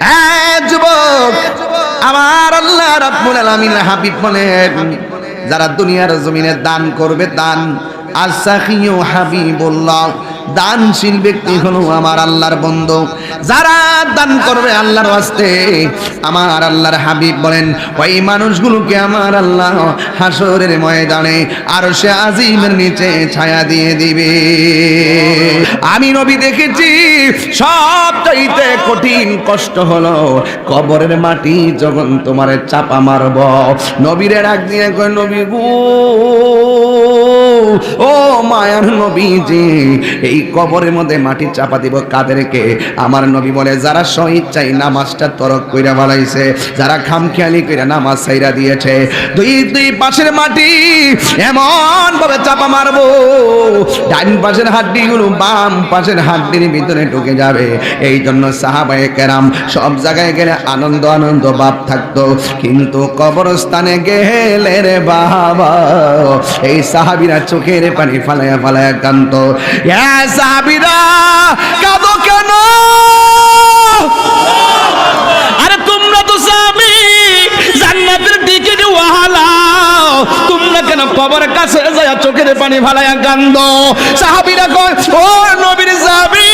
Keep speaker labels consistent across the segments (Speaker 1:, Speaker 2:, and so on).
Speaker 1: হ্যাঁ যুবক, আমার আল্লাহ রাব্বুল আলামিন হাবিব বলেন, যারা দুনিয়ার জমিনে দান করবে, দান আসাখিও হাবিবুল্লাহ, দানশীল ব্যক্তি হলো আমার আল্লাহর বন্ধু। যারা দান করবে আল্লাহর ওয়াস্তে, আমার আল্লাহর হাবিব বলেন, ওই মানুষগুলোকে আমার আল্লাহ হাসরের ময়দানে আর সে আজিমের নিচে ছায়া দিয়ে দিবে। আমি নবী দেখেছি সব চাইতে কঠিন কষ্ট হলো কবরের মাটি যখন তোমার চাপা মারব। নবীরে ডাক দিয়ে কয়, নবী গো, ও মায়ার নবী যে এই কবরের মধ্যে মাটি চাপা দিব কাদেরকে? আমার নবী বলে, যারা স্বইচ্ছাই নামাজটা তরক কইরা বানাইছে, যারা খামখেয়ালি কইরা নামাজ ছাইরা দিয়েছে, দুই দুই পাশের মাটি এমন ভাবে চাপা মারবো, ডান পাশের হাড্ডিগুলো বাম পাশের হাড্ডির ভিতরে ঢুকে যাবে। এই জন্য সাহাবায়ে কেরাম সব জায়গায় গেলে আনন্দ আনন্দ, ভাব থাকতো। কিন্তু কবরস্থানে গেলে রে বাবা, এই সাহাবিরা চোখের পানি ফালায়া ফালায়া কান্ত সাহাবিরা কেন?
Speaker 2: আরে তোমরা তো স্বামী, জান্নাতের দিকে ওয়াহালাও তোমরা কেন কবর কাছে যায় চোখের পানি ভালায়া কান্দ? সাহাবীরা কয়, ও নবীর সাহাবী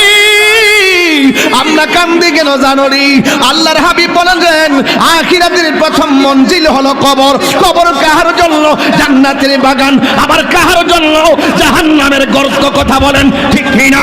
Speaker 1: আমরা কান্দি কেন জানরি? আল্লাহর হাবিব বলেন, আখিরাতের প্রথম মঞ্জিল হলো কবর। কবর কাহার জন্য? জান্নাতের বাগান।
Speaker 2: আবার কাহার জন্য? জাহান্নামের গর্ত কথা বলেন ঠিক কিনা?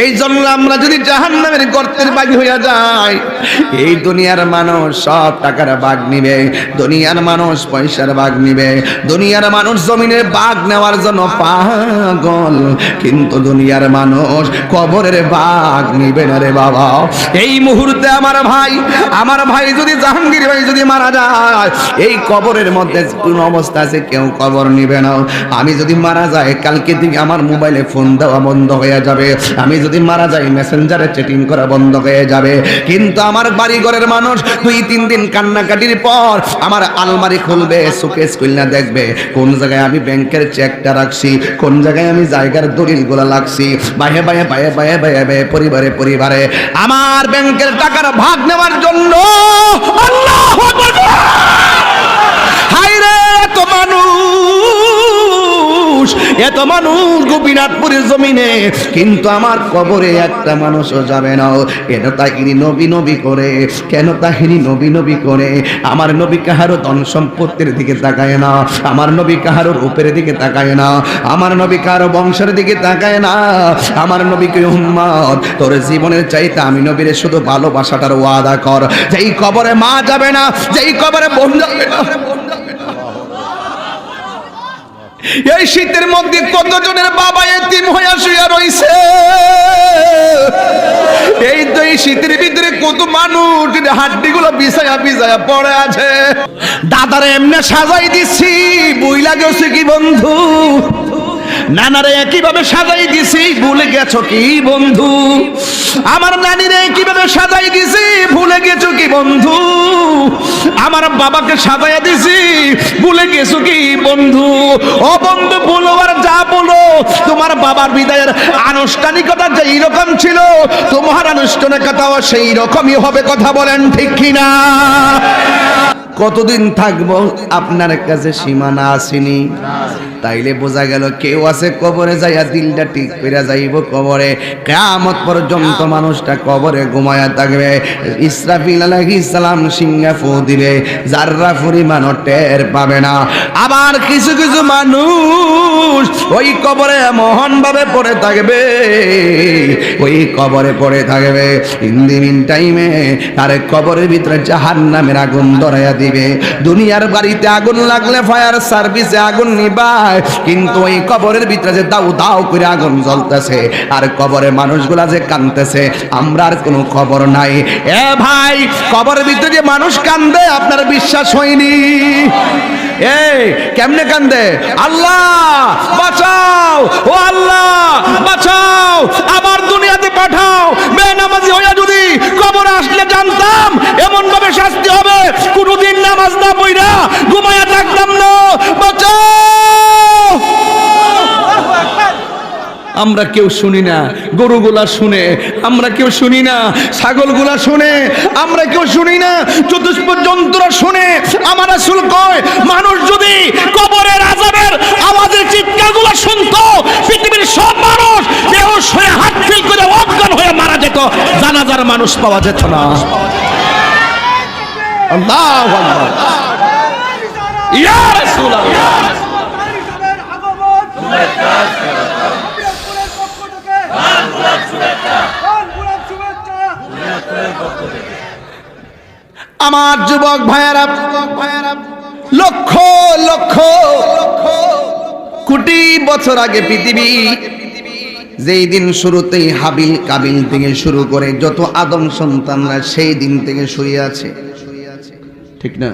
Speaker 1: এই জন্য আমরা যদি জাহান নামের গর্তের বাগি হইয়া যাই, এই দুনিয়ার মানুষ সব টাকার বাগ নিবে, দুনিয়ার মানুষ পয়সার বাগ নিবে, দুনিয়ার মানুষ জমিনের বাগ নেওয়ার জন্য পাগল। কিন্তু দুনিয়ার মানুষ কবরের বাগ নিবে না রে বাবা। এই মুহূর্তে আমার ভাই আমার ভাই যদি জাহাঙ্গীর ভাই যদি মারা যায়, এই কবরের মধ্যে কোন অবস্থা আছে কেউ কবর নিবে না। আমি যদি মারা যায় কালকে থেকে আমার মোবাইলে ফোন দেওয়া বন্ধ হয়ে যাবে। আমি যদি মারা যাই মেসেঞ্জারে চেটিং করা বন্ধ হয়ে যাবে। কিন্তু আমার বাড়ি ঘরের মানুষ দুই, তিন দিন কান্নাকাটির পর আমার আলমারি খুলবে সুকেস খুলনা দেখবে কোন জায়গায় আমি ব্যাংকের চেকটা রাখছি, কোন জায়গায় আমি জায়গার দলিলগুলা লাগছি। বাহে বাহে বাহে বাহে বাহে বাহে, পরিবারে পরিবারে। আমার ব্যাংকের টাকার ভাগ নেওয়ার জন্য আল্লাহ এত মানুষ গোপীনাথপুরের জমিনে, কিন্তু আমার কবরে একটা মানুষও যাবে না। কেন তাহিনী নবী নবী করে? কেন তাহিনী নবী নবী করে? আমার নবী কাহারও ধন সম্পত্তির দিকে তাকায় না। আমার নবী কাহারও রূপের দিকে তাকায় না। আমার নবী কারও বংশের দিকে তাকায় না। আমার নবীকে উম্মত, তোর জীবনের চাইতে আমি নবীর শুধু ভালোবাসাটার ওয়াদা কর। যেই কবরে মা যাবে না, যেই কবরে বোন যাবে না এই শীতের মধ্যে কতজনের বাবা এতিম হইয়া শুয়া রইছে? এই তো এই শীতের ভিতরে কত মানুষ হাড্ডি গুলো বিছায়া বিছায়া পড়ে আছে। দাদারে এমনি সাজাই দিছি বই লাগেছে কি বন্ধু? নানারে একইভাবে সাজাই দিছি, ভুলে গেছো কি বন্ধু? আমার নানিরে কীভাবে সাজাই দিছি? ভুলে গেছো কি বন্ধু? আমার বাবাকে সাজাইয়া দিছি, ভুলে গেছো কি বন্ধু? ও বন্ধু, বলো আর যা বলো। তোমার বাবার বিদায়ের আনুষ্ঠানিকতা যেই রকম ছিল তোমার আনুষ্ঠানিকতাও সেই রকমই হবে কথা বলেন ঠিক কিনা? কতদিন থাকব? আপনার কাছে সীমানা আসেনি। তাইলে বোঝা গেল কেউ আছে কবরে যাইয়া দিলটা ঠিক করে যাইব কবরে। কেয়ামত পর্যন্ত মানুষটা কবরে ঘুমায়া থাকবে। ইসরাফিল আলাইহিস সালাম সিংহা ফু দিবে যাররা পরিমাণ টের পাবে না। আবার কিছু কিছু মানুষ ওই কবরে মহান ভাবে পড়ে থাকবে। ওই কবরে পড়ে থাকবে। ইন দি মিন টাইমে আরে কবরের ভিতরে জাহান্নামের আগুন ধরাইয়া দিবে। দুনিয়ার বাড়িতে আগুন লাগলে ফায়ার সার্ভিসে আগুন নিবায় কিন্তু ওই কবরের ভিতরে যে দাউ দাউ করে আগুন জ্বলতেছে, আর কবরে মানুষগুলা যে কানতেছে আমরা আর কোনো খবর নাই। এ ভাই, কবরের ভিতরে যে মানুষ কান্দে আপনার বিশ্বাস হয়নি। কেমনে কান্দে? আল্লাহ, বাঁচাও, ও আল্লাহ, বাঁচাও, আবার দুনিয়াতে পাঠাও। বেনামাজি হইয়া যদি কবর আসলে জানতাম এমন ভাবে শাস্তি হবে, কোনোদিন নামাজ না পইরা ঘুমাইয়া থাকতাম না। বাঁচাও!
Speaker 2: আমরা কেউ শুনি না। গরুগুলা শুনে, আমরা কেউ শুনি না। ছাগলগুলা শুনে, আমরা কেউ শুনি না। চতুষ্প জন্তুরা শুনে, আমার আসল কয়, মানুষ যদি কবরের আজাবের আওয়াজের চিৎকারগুলো শুনতো, পৃথিবীর সব মানুষ বেহুশ হয়ে হাত ফিল করে অজ্ঞান হয়ে মারা যেত। জানাজার মানুষ পাওয়া যেত না। আল্লাহু ইয়া রাসূলুল্লাহ। আমার যুবক ভাইয়ারা, লক্ষ লক্ষ, কোটি বছর আগে পৃথিবী, যেই দিন শুরুতেই হাবিল কাবিল থেকে শুরু করে যত আদম সন্তানরা সেই দিন থেকে শুয়ে আছে। ঠিক না?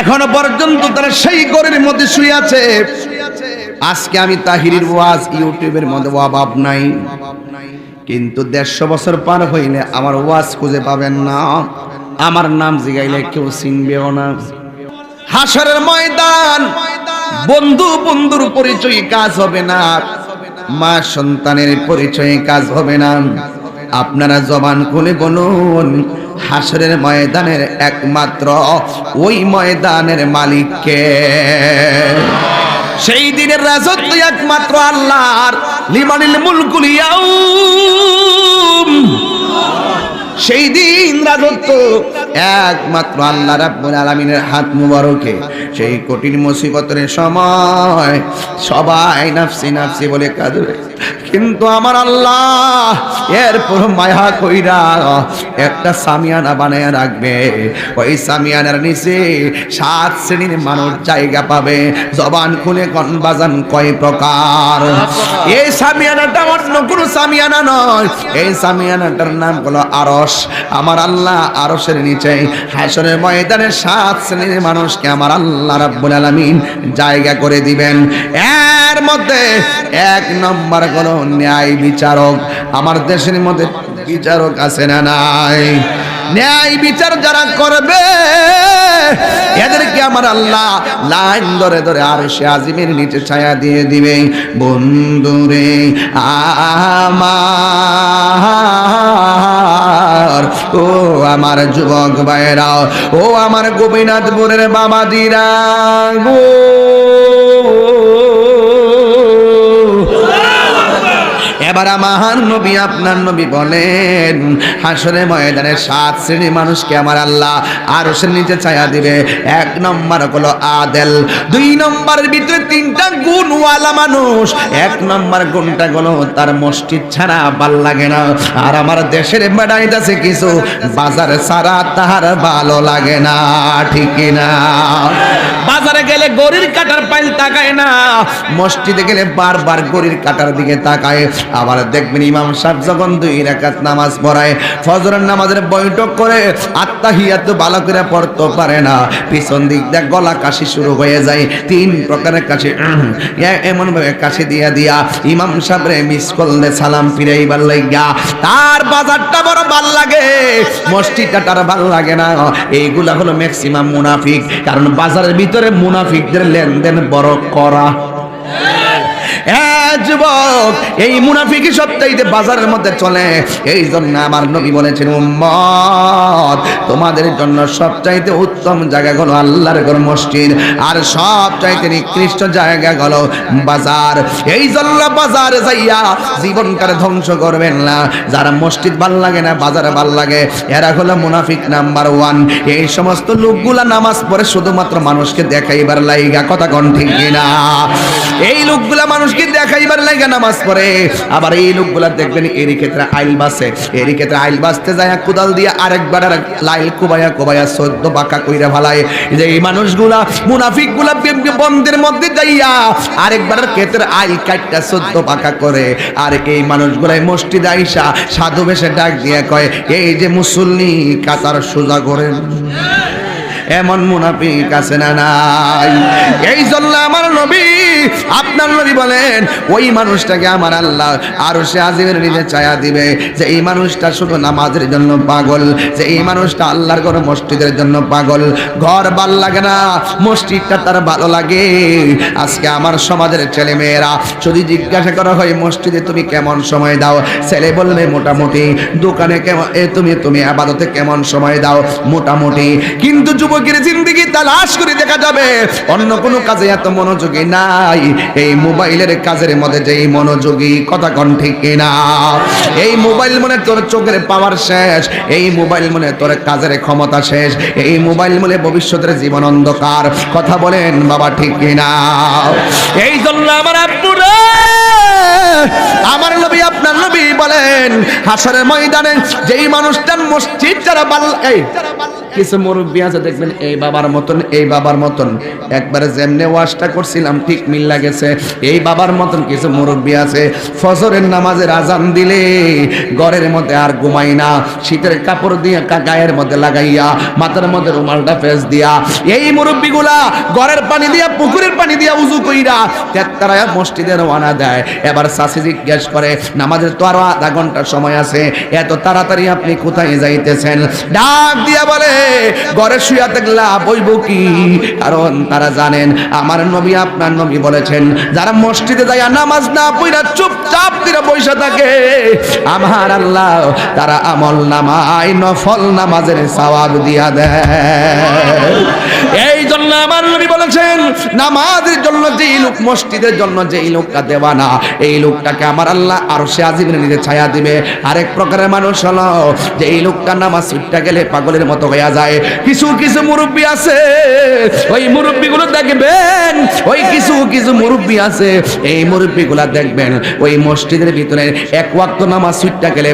Speaker 2: এখনও পর্যন্ত তারা সেই ঘরের মধ্যে শুয়ে আছে। আজকে আমি তাহিরির ওয়াজ ইউটিউবের মধ্যে অভাব নাই। কিন্তু দেড়শো বছর পার হইলে আমার ওয়াজ খুঁজে পাবেন না। আমার নাম জিগাইলে কেউ চিনবেও না। হাসরের ময়দান, বন্ধু বন্ধুর পরিচয় কাজ হবে না। মা সন্তানের পরিচয়ে কাজ হবে না। আপনারা জবান খুলে বলুন, হাসরের ময়দানের একমাত্র ওই ময়দানের মালিককে সেই দিনের রাজত্ব একমাত্র আল্লাহর। লিমানিল মুলকুল ইয়াউম। সেই দিন রাজত্ব একমাত্র আল্লাহ রাব্বুল আলামিনের হাত মুবারকে। সেই কঠিন মুসিবতের সময় সবাই নাফসি নাফসি বলে কাঁদবে। কিন্তু আমার আল্লাহ এরপর মায়া কইরা একটা সামিয়ানা বানায় রাখবে। ওই সামিয়ানার নিচে সাত শ্রেণির মানুষ জায়গা পাবে। জবান খুলে কন বাজান কয় প্রকার। এই সামিয়ানাটা অন্য কোনো সামিয়ানা নয়। এই সামিয়ানাটার নাম হলো আরস আমার আল্লাহ আরসের নিচে, হাসরের ময়দানে সাত শ্রেণির মানুষকে আমার আল্লাহ রাব্বুল আলামিন জায়গা করে দিবেন। এর মধ্যে এক নম্বর হলো ন্যায় বিচারক। আমার দেশের মধ্যে বিচারক আছে না নাই? ন্যায় বিচার যারা করবে, এদেরকে আমার আল্লাহ লাইন ধরে ধরে আর সে আজিমের নিচে ছায়া দিয়ে দিবে। বন্ধুরে, আমার ও আমার যুবক ভাইয়েরা ও আমার গোপীনাথপুরের বাবা দিরা গো। এবার আমার নবী, আপনার নবী বলেন হাসরে ময়দানে সাত শ্রেণির মানুষকে আমার আল্লাহ আরও সে নিচে ছায়া দিবে। এক নম্বর হলো আদেল, দুই নম্বরের ভিতরে তিনটা গুণওয়ালা মানুষ, এক নম্বর গুণটা হলো তার মসজিদ ছাড়া ভালো লাগে না। আর আমার দেশের বেড়াইতেছে কিছু, বাজার ছাড়া তাহার ভালো লাগে না, ঠিক না? বাজারে গেলে গরির কাটার পাইল তাকায় না, মসজিদে গেলে বারবার গরির কাটার দিকে তাকায়। আবার দেখবেন ইমাম সাহেব যখন দুই রাকাত নামাজ পড়ায়, ফজরের নামাজের বৈঠক করে আত্মাহিয়াত ভালো করে পড়তে পারে না। পিছন দিক দিয়ে গলা কাশি শুরু হয়ে যায়, তিন প্রকারের কাশি এমন ভাবে কাশি দিয়া দিয়া ইমাম সাহেবরে মিস করলে সালাম ফিরাইবার লাগিয়া তার বাজারটা বড় ভালো লাগে, মসজিদটা তার ভালো লাগে না। এইগুলা হলো ম্যাক্সিমাম মুনাফিক, কারণ বাজারের ভিতরে মুনাফিকদের লেনদেন বড় করা। যুবক, এই মুনাফিকি সবচাইতে বাজারের মধ্যে চলে। এই জন্য আমার নবী বলেছেন, উম্মত, তোমাদের জন্য সবচাইতে উত্তম জায়গা হলো আল্লাহর ঘর মসজিদ, আর সবচাইতে নিকৃষ্ট জায়গা হলো বাজার। এই জন্য বাজারে যাইয়া জীবনকারে ধ্বংস করবেন না। যারা মসজিদ ভালো লাগে না, বাজারে ভালো লাগে, এরা হলো মুনাফিক নাম্বার ওয়ান। এই সমস্ত লোকগুলা নামাজ পড়ে শুধুমাত্র মানুষকে দেখাইবার লাইগা, কথা কন ঠিক কিনা? এই লোকগুলা মানুষকে দেখাইবার লাইগা নামাজ পড়ে। আবার এই লোকগুলা দেখবেন এরই ক্ষেত্রে আইল বাসে। এরই ক্ষেত্রে আইল বাসতে যায় কুদাল দিয়ে আরেকবার আর লাইল কুবায়া কুবায়া সদ্য বাঁকা কইরা ভালায়। যে এই মানুষগুলা মুনাফিকগুলা বন্ধের মধ্যে যাইয়া আরেকবার ক্ষেত্রে আইল কাটটা সদ্য বাঁকা করে। আর এই মানুষগুলাই মসজিদে আইসা সাধু বেশে ডাক দিয়ে কয়, এই যে মুসল্লি কাতার সোজা করেন। এমন মুনাফিক আছে না নাই? এই জন্য আমার নবী,
Speaker 1: আপনার নবী বলেন, ওই মানুষটাকে আমার আল্লাহ আরও সে আজিমের নিজে ছায়া দিবে। যে এই মানুষটা শুধু নামাজের জন্য পাগল, যে এই মানুষটা আল্লাহর ঘর মসজিদের জন্য পাগল। ঘর ভালো লাগে না, মসজিদটা তার ভালো লাগে। আজকে আমার সমাজের ছেলে মেয়েরা যদি জিজ্ঞাসা করা, হয় মসজিদে তুমি কেমন সময় দাও? ছেলে বলবে, মোটামুটি দোকানে কেমন, এ তুমি তুমি আবাদতে কেমন সময় দাও? মোটামুটি। কিন্তু যুবকের জিন্দিগি তালাশ করে দেখা যাবে। অন্য কোনো কাজে এত মনোযোগী নাই। এই মোবাইলের কাজের মধ্যে যেই মনোযোগী, কথা কন ঠিক কিনা? এই মোবাইল মনে তোর চোখের পাওয়ার শেষ। এই মোবাইল মনে তোর কাজের ক্ষমতা শেষ। এই মোবাইল মনে ভবিষ্যতের জীবন অন্ধকার। কথা বলেন, বাবা, ঠিক কিনা?
Speaker 2: এই জন্য আমার আব্বুরা,
Speaker 1: আমার নবী, আপনার নবী বলেন, হাসরের ময়দানে যেই মানুষটার মসজিদ যারা বাল এই কিছু মুরব্বী আছে, দেখবেন এই বাবার মতন, এই বাবার মতন। একবারে যেমনে ওয়াশটা করছিলাম, ঠিক মিল লাগেছে এই বাবার মতন কিছু মুরব্বী আছে, ফজরের নামাজের আজান দিলে ঘরের মধ্যে আর ঘুমাই না। শীতের কাপড় দিয়ে গায়ের মধ্যে লাগাইয়া, মাথার মধ্যে রুমালটা ফেস দিয়া। এই মুরব্বীগুলা ঘরের পানি দিয়া, পুকুরের পানি দিয়া উজু কইরা তেত্তারায় মসজিদে রওনা দেয়। এবার সাসি জিজ্ঞেস করে, নামাজের তো আরও আধা ঘণ্টা সময় আছে, এত তাড়াতাড়ি আপনি কোথায় যাইতেছেন? ডাক দিয়া বলে ঘরে শুয়া দেখলা বইব কি? কারণ তারা জানেন, আমার নবী আপনার নবী বলেছেন, যারা মসজিদে যায় নামাজ না পইরা চুপচাপ করে বৈশা থাকে, আমার আল্লাহ, তারা আমল নামায় নফল নামাজের সওয়াব দিয়া দেয়। পাগলের মতো হইয়া যায়। কিছু কিছু মুরব্বী আছে, ওই মুরব্বীগুলো দেখবেন, ওই কিছু কিছু মুরব্বী আছে, এই মুরব্বীগুলা দেখবেন, ওই মসজিদের ভিতরে এক ওয়াক্ত নামাজ ছুটটা গেলে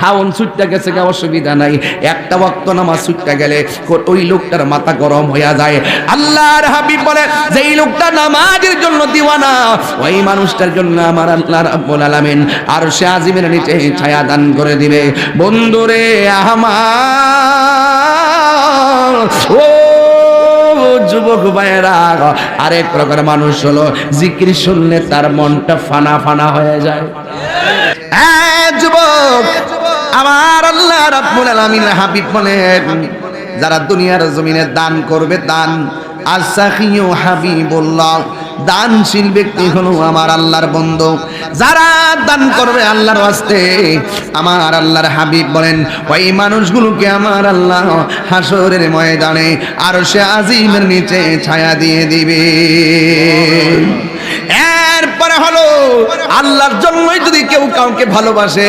Speaker 1: খাওন ছুটতে গেছে অসুবিধা নাই। একটা ওয়াক্ত নামাজ ছুটতে গেলে ওই লোকটার মাথা গরম হইয়া যায়। আল্লাহর হাবিব বলে যে এই লোকটা নামাজের জন্য দিওয়ানা, ওই মানুষটার জন্য আমার আল্লাহ রাব্বুল আলামিন আর সে আজিমের নিচে ছায়া দান করে দিবে। বন্ধুরে আমার, ও যুবক ভাইয়েরা, আরেক প্রকার মানুষ হলো, জিকির শুনলে তার মনটা ফানা ফানা হয়ে যায়। রাব্বুল আলামিন হাবিব বলেন, যারা দুনিয়ার জমিনে দান করবে, দান আসাখিও হাবিবুল্লাহ, দানশীল ব্যক্তি হলো আমার আল্লাহর বন্ধু। যারা দান করবে আল্লাহর ওয়াস্তে, আমার আল্লাহর হাবিব বলেন, ওই মানুষগুলোকে আমার আল্লাহ হাসরের ময়দানে আর সে আজিমের নিচে ছায়া দিয়ে দিবে। এরপরে হলো আল্লাহর জন্যই যদি কেউ কাউকে ভালোবাসে,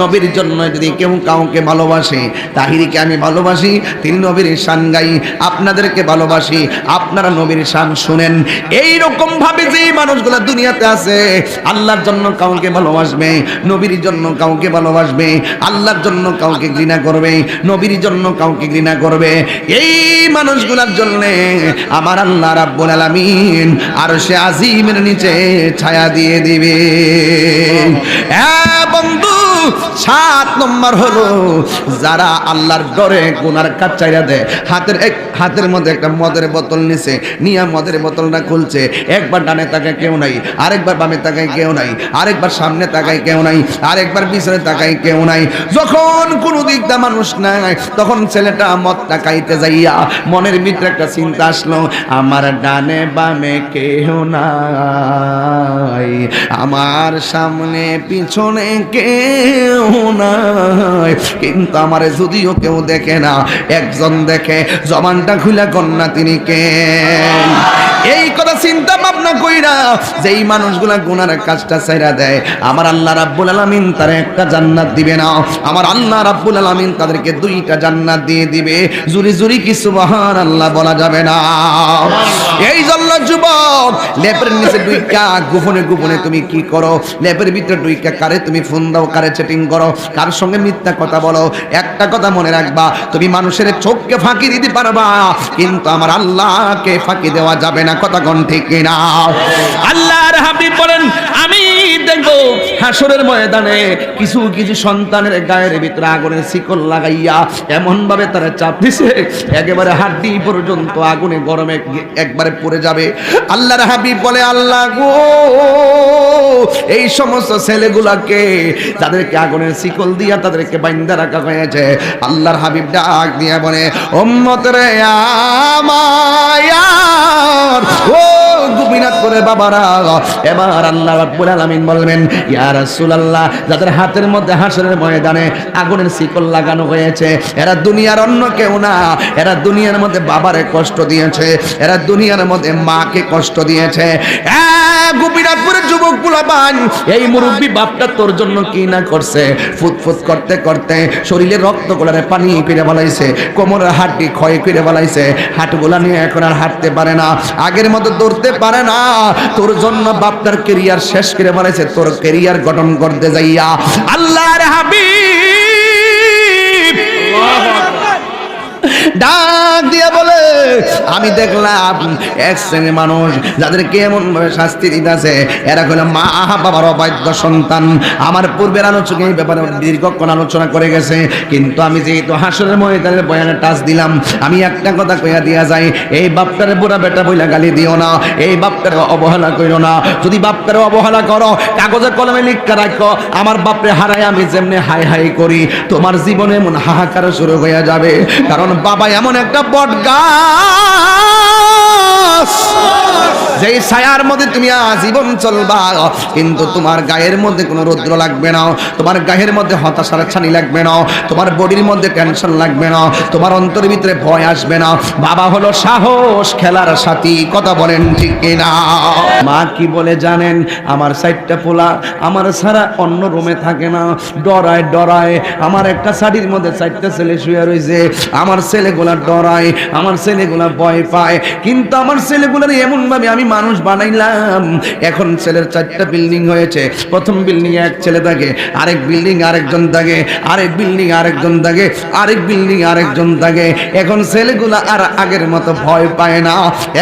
Speaker 1: নবীর জন্য যদি কেউ কাউকে ভালোবাসে, তাহিরিকে আমি ভালোবাসি, তিনি নবীর শান গাই, আপনাদেরকে ভালোবাসি, আপনারা নবীর শান শুনেন। এই রকম ভাবে যে মানুষগুলো দুনিয়াতে আছে, আল্লাহর জন্য কাউকে ভালোবাসবে, নবীর জন্য কাউকে ভালোবাসবে, আল্লাহর জন্য কাউকে ঘৃণা করবে, নবীর জন্য কাউকে ঘৃণা করবে, এই মানুষগুলোর জন্য আমার আল্লাহ রাব্বুল আলামিন আর সে আজিমের নিচে ছায়া দিয়ে দিবে। বন্ধু, সাত নম্বর হলো, যারা আল্লাহর ডরে গুনার কাজ চাইরা দেয়, হাতের এক হাতের মধ্যে একটা মদের বোতল নিছে, নিয়ে মদের বোতলটা খুলছে, একবার ডানে তাকায় কেউ নাই, আরেকবার বামে তাকায় কেউ নাই, আরেকবার সামনে তাকায় কেউ নাই, আরেকবার পিছনে তাকায় কেউ নাই। যখন কোনো দিক দা মানুষ নাই, তখন ছেলেটা মদ তাকাইতে যাইয়া মনের ভিতরে একটা চিন্তা আসলো, আমার ডানে বামে কেউ নাই। আমার সামনে পিছনে কেউ নাই। কিন্তু আমারে যদিও কেউ দেখে না, একজন দেখে, জবানটা খুলে কন্যা তিনি কে? এই কথা চিন্তা ভাবনা কইরা যেই মানুষগুলা গুনার কাজটা ছাইরা দেয়, আমার আল্লাহ রাব্বুল আলামিন তার একটা জান্নাত দিবে না। আমার আল্লাহ রাব্বুল আলামিন তাদেরকে দুইটা জান্নাত দিয়ে দিবে। জুরি জুরি কি সুবহানাল্লাহ বলা যাবে না। এই জন্য যুবক, লেপের নিচে দুইটা, গোপনে গোপনে তুমি কি করো? লেপের ভিতরে দুইটা, কারে তুমি ফোন দাও, কারে চ্যাটিং করো? কার সঙ্গে মিথ্যা কথা বলো? একটা কথা মনে রাখবা, তুমি মানুষের চোখকে ফাঁকি দিতে পারবা, কিন্তু আমার আল্লাহকে ফাঁকি দেওয়া যাবে না, কথা কোন ঠিক না
Speaker 2: আল্লাহর হাবিব বলেন, আমি দেখব
Speaker 1: হাসরের ময়দানে কিছু কিছু সন্তানের গায়ের ভিতরে আগুনের শিকল লাগাইয়া এমন ভাবে তারা চাপ দিছে। একেবারে হাড্ডি পর্যন্ত আগুনে গরমে একবারে পড়ে যাবে। আল্লাহর হাবিব বলে, আল্লাহ গো, এই সমস্ত ছেলেগুলাকে তাদেরকে আগুনের শিকল দিয়া তাদেরকে বাইন্দা রাখা হয়েছে, আল্লাহর হাবিব ডাক দিয়ে বলে ওম্মতরে আমায়ার যাদের হাতের মধ্যে হাসরের ময়দানে আগুনের শিকল লাগানো হয়েছে, এরা দুনিয়ার অন্য কেউ না। এরা দুনিয়ার মধ্যে বাবারে কষ্ট দিয়েছে, এরা দুনিয়ার মধ্যে মাকে কষ্ট দিয়েছে। তোর জন্য কি না করছে? করতে করতে শরীরে রক্ত কোমরের ক্ষয় হাটগুলা নিয়ে এখন আর হাঁটতে পারে না। আগের মতো দৌড়তে পারে না। তোর জন্য বাপদার কেরিয়ার শেষ করে মারাইছে তোর কেরিয়ার গঠন করতে যাইয়া আল্লাহর হাবিব। ডাক দিয়ে বলে, আমি দেখলাম এক শ্রেণির মানুষ যাদেরকে এমন ভাবে শাস্তি দিতেছে, এরা হলো মা বাবার অবাধ্য সন্তান। আমার পূর্বের আলোচনা এই ব্যাপারে দীর্ঘক্ষণ আলোচনা করে গেছে, কিন্তু আমি যেহেতু হাসরের ময়দানের বয়ানে টাচ দিলাম, আমি একটা কথা কইয়া দিয়া যাই, এই বাপটারে বুড়া বেটা বইলা গালি দিও না, এই বাপটারে অবহেলা করিও না। যদি বাপটারে অবহেলা করো, কাগজে কলমে লিখা রাখো, আমার বাপরে হারাই আমি যেমনি হাই হাই করি, তোমার জীবনে এমন হাহাকার শুরু হয়ে যাবে। কারণ বাবা এমন একটা বট গাছ। যেই ছায়ার মধ্যে তুমি আজীবন চলবা, কিন্তু তোমার গায়ের মধ্যে কোনো রৌদ্র লাগবে না, তোমার গায়ের মধ্যে হতাশার ছানি লাগবে না, তোমার বডির মধ্যে টেনশন লাগবে না, তোমার অন্তরের ভিতরে ভয় আসবে না। বাবা হলো সাহস খেলার সাথী, কথা বলেন ঠিক কিনা? মা কি বলে জানেন? আমার সাইডটা পোলা, আমার সারা অন্য রুমে থাকে না। ডরায় ডরায়, আমার একটা শাড়ির মধ্যে চারটা ছেলে শুয়ে রয়েছে। আমার ছেলেগুলা ডরায়, আমার ছেলেগুলা ভয় পায়, কিন্তু আমার ছেলেগুলার এমন ভাবে আমি মানুষ বানাইলাম। এখন ছেলের চারটা বিল্ডিং হয়েছে। প্রথম বিল্ডিং এক ছেলে থাকে, আরেক বিল্ডিং আরেকজন থাকে, আরেক বিল্ডিং আরেকজন থাকে, আরেক বিল্ডিং আরেকজন থাকে। এখন ছেলেগুলো আর আগের মতো ভয় পায় না।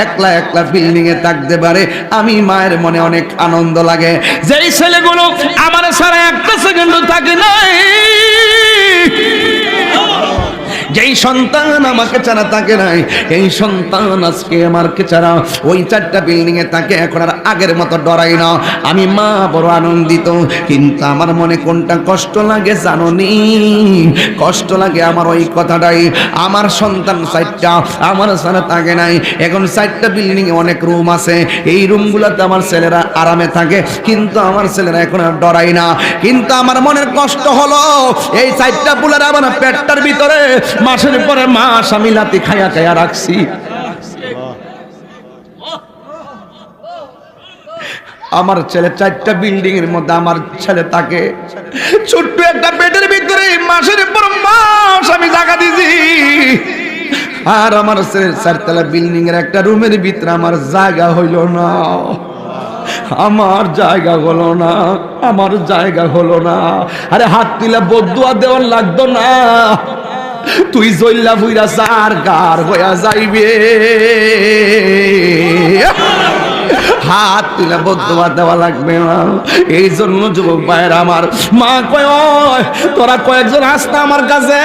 Speaker 1: একলা একলা বিল্ডিং এ থাকতে পারে। আমি মায়ের মনে অনেক আনন্দ লাগে।
Speaker 2: যেই ছেলেগুলো আমার সারা একটা সেকেন্ড থাকে নাই।
Speaker 1: যেই সন্তান আমাকে ছাড়া তাকে নাই, এই সন্তান আজকে আমাকে ছাড়া ওই চারটা বিল্ডিং এ থাকে এখন আর আগের মতো ডরাই না। আমি মা বড় আনন্দিত, কিন্তু আমার মনে কোনটা কষ্ট লাগে জানো নি কষ্ট লাগে আমার ওই কথাটাই, আমার সন্তান চারটা, আমার ছাড়া তাকে নাই। এখন চারটা বিল্ডিং এ অনেক রুম আছে, এই রুমগুলোতে আমার ছেলেরা আরামে থাকে, কিন্তু আমার ছেলেরা এখন আর ডরাই না। কিন্তু আমার মনের কষ্ট হলো, এই চারটা বুলার আমার পেটটার ভিতরে মাসের পরে মাস আমি লাতি খায়া খায়া রাখছি। আমার ছেলে চারটা বিল্ডিং এর মধ্যে আমার ছেলে থাকে। ছোট্ট একটা পেটের ভিতরে মাসের পর মাস আমি জায়গা দিছি আর আমার ছেলের চারতলা বিল্ডিং এর একটা রুমের ভিতরে আমার জায়গা হইল না। আমার জায়গা হলো না, আমার জায়গা হলো না। আরে হাত তুলে বদুয়া দেওয়ার লাগতো না। তুই জৈল্লা বুইরা সার গার হইয়া যাইবে। হাত তুলে বদুয়া দেওয়া লাগবে না। এই জন্য যুবক ভাইয়ের আমার, মা কয় তোরা কয়েকজন আসতে আমার কাছে।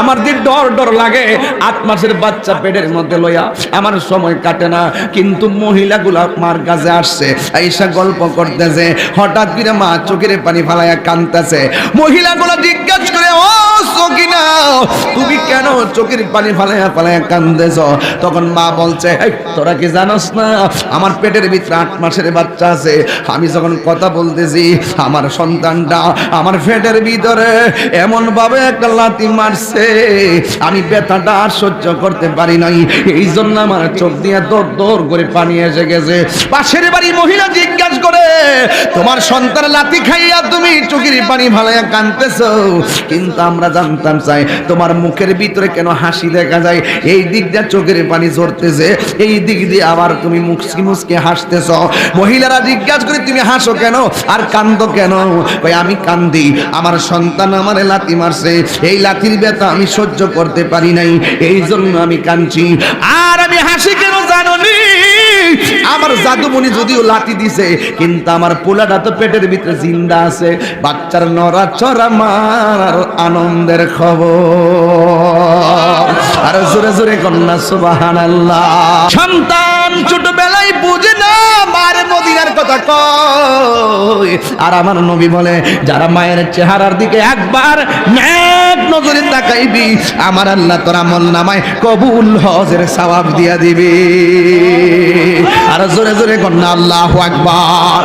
Speaker 1: আমার দিন ডর ডর লাগে। আট মাসের বাচ্চা পেটের মধ্যে লইয়া আমার সময় কাটে না। কিন্তু মহিলাগুলা মার কাছে আসছে। আইসা গল্প করতেছে। হঠাৎ করে মা চোখের পানি ফালাইয়া কানতেছে মহিলাগুলো জিজ্ঞাসা করে, ও, সকিনা, তুমি কেন চোখের পানি ফালাইয়া ফালাইয়া কান্দেছ তখন মা বলছে তোরা কি জানোস না? আমার পেটের ভিতরে আট মাসের বাচ্চা আছে, আমি যখন কথা বলতেছি, আমার সন্তানটা আমার পেটের ভিতরে এমন ভাবে একটা লাথি মারছে, আমি ব্যথাটা আর সহ্য করতে পারি নাই। এই জন্য আমার চোখ দিয়ে দৌড় দৌড় করে পানি এসে গেছে। পাশের বাড়ি মহিলা জিজ্ঞাসা করে, তোমার সন্তান লাতি খাইয়া তুমি চোখের পানি ভালাইয়া কানতেছো কিন্তু আমরা জানতাম চাই তোমার মুখের ভিতরে কেন হাসি দেখা যায়? এই দিক দিয়ে চোখের পানি ঝরতেছে, এই দিক দিয়ে আবার তুমি মুসকি মুসকি হাসতেছো। করতেছ মহিলারা জিজ্ঞাসা করে, তুমি হাসো কেন? আর কান্দো কেন? কই আমি কান্দি। আমার সন্তান আমার লাথি মারছে। এই লাথির ব্যথা আমি সহ্য করতে পারি নাই। এই জন্য আমি কাঁদছি। আর আমি হাসি কেন জানো নি আমার জাদুমণি যদিও লাথি দিছে, কিন্তু আমার পোলাটা তো পেটের ভিতরে জিন্দা আছে। বাচ্চার নড়া চড়া মার আনন্দের খবর। আর জোরে জোরে কন্যা সুবাহান সন্তান ছোটবেলায় বুঝে না মার মদিনার কথা কয় আর আমার নবী বলে, যারা মায়ের চেহারার দিকে একবার ন্যাক নজরে তাকাইবি, আমার আল্লাহ তোর আমল নামায় কবুল হজের সওয়াব দিয়া দিবি। আর জোরে জোরে কন্যা আল্লাহু আকবার।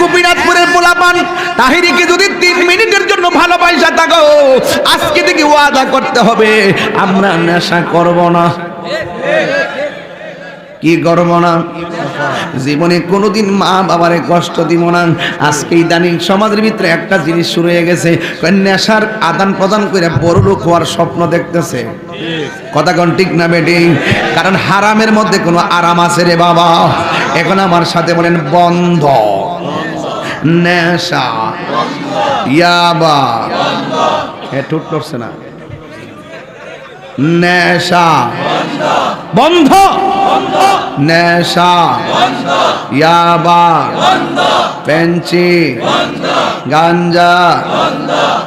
Speaker 1: গোপীনাথপুরের পোলাপান, তাহিরিকে যদি তিন মিনিটের জন্য ভালোবাসা থাকো, আজকে থেকে ওয়াদা করতে হবে, আমরা নেশা করব না। কি করব না? জীবনে কোনোদিন মা বাবারে কষ্ট দিব না। আজকে ইদানিং সমাজের ভিতরে একটা জিনিস শুরু হয়ে গেছে। নেশার আদান প্রদান করে বড় লোক হওয়ার স্বপ্ন দেখতেছে। কথা ঠিক না বেটি? কারণ হারামের মধ্যে কোনো আরাম আছে রে বাবা। এখন আমার সাথে বলেন, বন্ধ। নেশা। ইয়াবা। এ টুট করছে না। নেশা। বন্ধ। নেশা। ইয়াবা। পেঞ্চি। গাঞ্জা।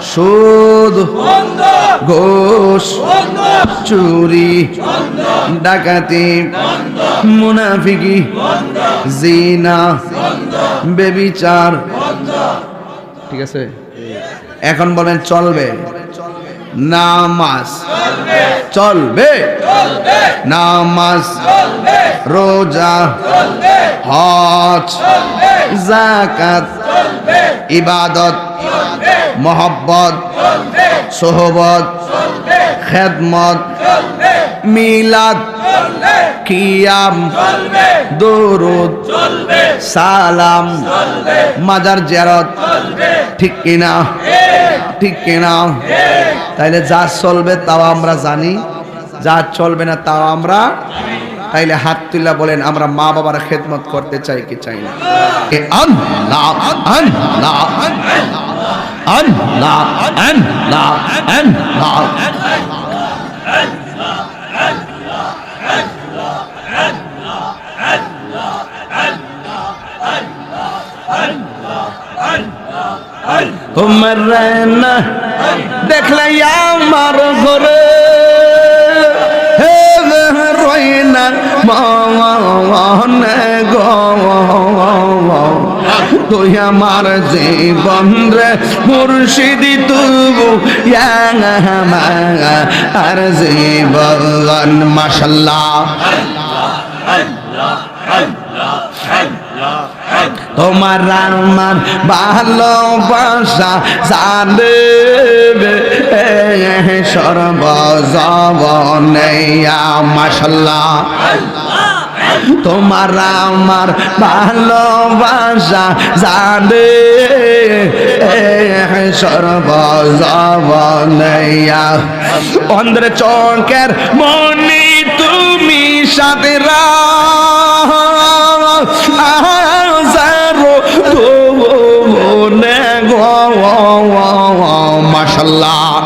Speaker 1: সুদ। ঘোষ। চুরি। ডাকাতি। মুনাফিকি। জিনা। বেবিচার। ঠিক আছে? এখন বলেন চলবে। নামাজ। চলবে। নামাজ। রোজা। হজ। জাকাত ইবাদত। মোহব্বত, সোহবত, খেদমত, মিলাদ, কিয়াম, দরুদ, সালাম, মাজার জিয়ারত, ঠিক কিনা? ঠিক কিনা? তাইলে যা চলবে তাও আমরা জানি, যা চলবে না তাও আমরা তাইলে হাত তুলা বলেন, আমরা মা বাবার খেদমত করতে চাই কি চাই না? আল্লাহ আল্লাহ আল্লাহ তোমার না দেখলে আমার ঘরে। হে রই না মনে গো তুই আমার জীবন রে মুর্শিদি, তুবু আর জীবন মাসাল্লাহ তোমার আমার ভালোবাসা জানে সর্বজবনেয়া মাসাল্লাহ তোমার আমার ভালোবাসা জানে। সর্বজবনেয়া। অন্ধ্র চৌকের মনি তুমি সাথে মাসাল্লাহ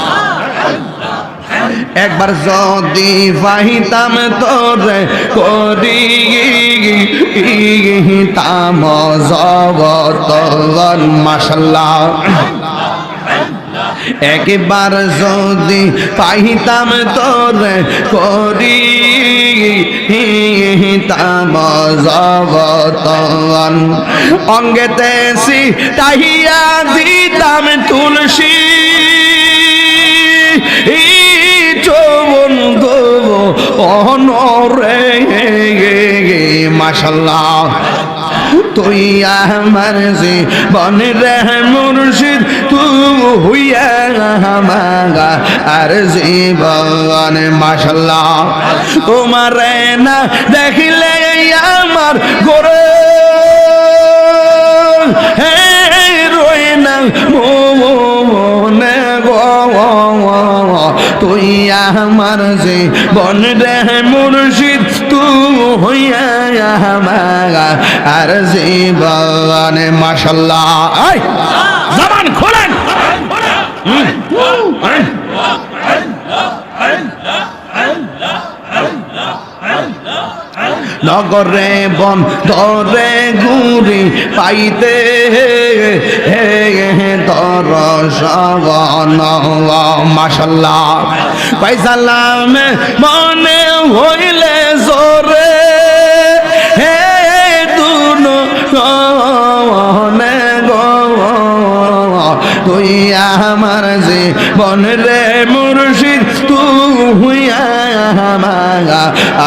Speaker 1: একবার যদি পাইতাম তোরে করি তাম জগতন মাসাল্লাহ একবার যদি পাইতাম তোরে করি তাম জগতন অঙ্গেতে সি তাহিয়া দিতাম তুলসী বন্ধু অনরে মাসাল্লাহ তুই আমার যে বনের মুর্শিদ তু হইয়া মাগা আর জীবন, মাশাল্লাহ। তোমার না দেখিলে আমার গোরে আমার যে বন রে মুর্শিদ তু হইয়া আমার আর যে মাশাল্লাহ। আয়
Speaker 2: জবান খোলেন।
Speaker 1: নগরে বন ধরে ঘুরি পাইতে হে মাসাল্লাহ পাইসালাম মনে হইলে জোরে। হে গো, তুই আমার যে বন মুর্শিদ। হুইয়া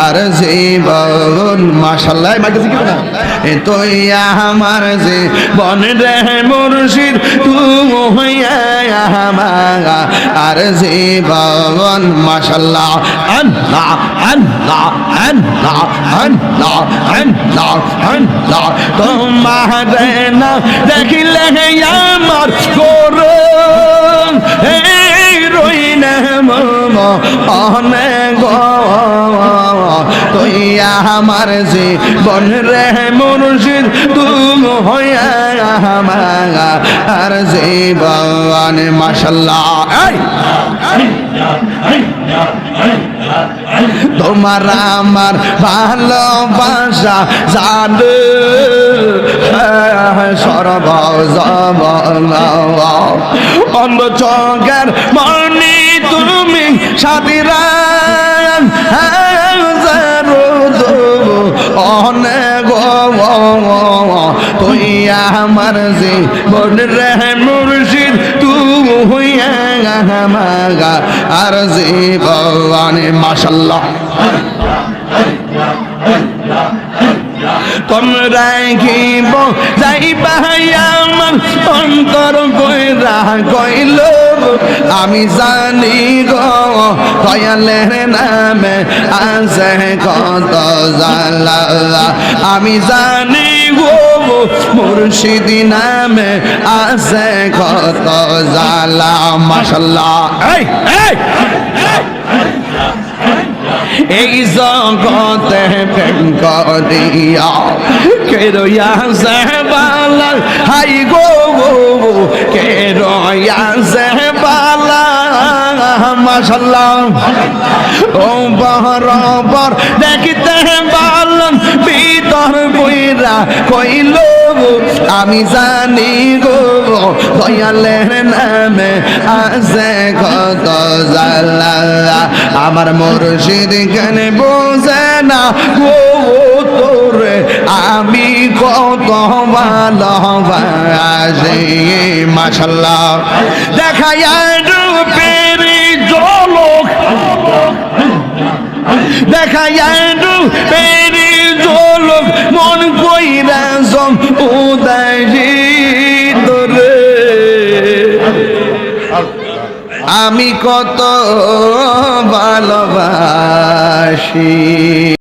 Speaker 1: আর জীবন মাশাল্লাহ মাকে কি না। তুই আমার রে মুর্শিদ তু হুইয়া মাগা আর জীবন মাশাল্লাহ। আল্লাহ আল্লাহ আল্লাহ আল্লাহ আল্লাহ আল্লাহ। তোমার না দেখিলে আমার এই রই না মম অনে গো তুই আমার যে বন রে মুর্শিদ, তুম হইয়া আমার আর জীবন তোমার আমার ভালোবাসা জানে। সর্ব অন্ধ চোখের মনি তুমি সাথীরা অনেক তুই আমার যে রে আর জীবন মাশাল্লাহ তোমরা ঘিব যাইবা আমার অন্তর কইরা কইল আমি জানি গো, দয়ালের নামে আছে কত জালা আমি জানি গো মুর্শিদি নামে আছে কত জালা মাশাল্লাহ। এই এই। এই জগতে প্রেম করিয়া কে রইয়া সে বালা হাই গো গো কে রইয়া সে বালা মাশাল্লাহ। বহরবর, দেখিতে বালন ভিতর বইরা কইল, আমি জানি গো, দয়ালের নামে আছে কত জালা আমার মুর্শিদ কেন বোঝে না গো, তোরে আমি কত ভালোবাসি, মাশাল্লাহ। দেখায় রূপের দেখায় রূপের জলক মন কইরা জম উদাসী তোরে আমি কত ভালোবাসি।